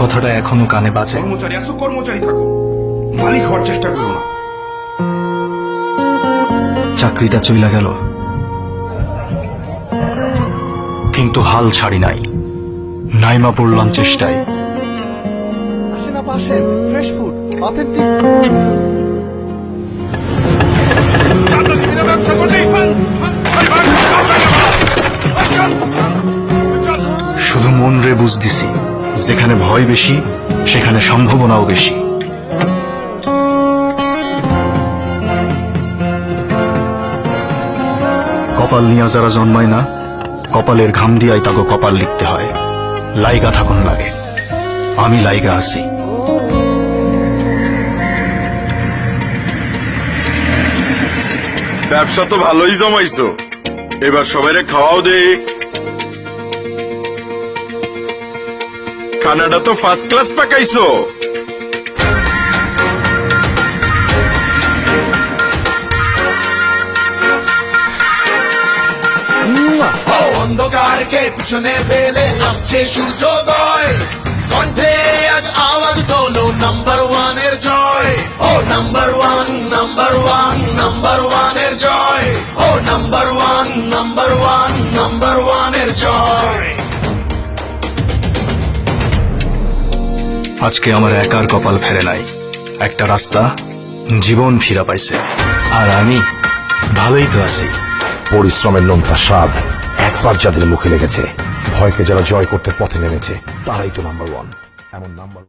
কথাটা এখনও কানে বাজে। কর্মচারী আসো কর্মচারী থাকো। মালিক হওয়ার চেষ্টা করো না। চাকরিটা চইলা গেল। কিন্তু হাল ছাড়ি নাই। নাইমা পড়লাম চেষ্টায়। আসেন আপা আসেন। ফ্রেশ ফুড অথেন্টিক শুধু মন রে বুঝ দিছি। যেখানে ভয় বেশি, সেখানে সম্ভাবনাও বেশি। কপাল নিয়ে যারা জন্মায় না, কপালের ঘাম দিয়াই তাকে কপাল লিখতে হয়। লাইগা থাকুন লাগে। আমি লাইগা আছি। ব্যবসা তো ভালোই জমাইছো। এবার সবাইরে খাওয়াও দে খানাটা তো ফার্স্ট ক্লাস পাকাইছো। অন্ধকারকে পিছনে ফেলে আসছে সূর্যোদয়। কণ্ঠে আজ আওয়াজ তোলো নাম্বার ওয়ানের জয়। ও number one number one number ওয়ানের জয়। ও number one number one number ওয়ানের জয়। আজকে আমার একার কপাল ফেরে নাই। একটা রাস্তা জীবন ফিরা পাইছে। আর আমি ভালোই তো আছি। পরিশ্রমের নোনতা স্বাদ একবার যাদের মুখে লেগেছে, ভয়কে যারা জয় করতে পথে নেমেছে, তারাই তো নাম্বার ওয়ান এমন নাম্বার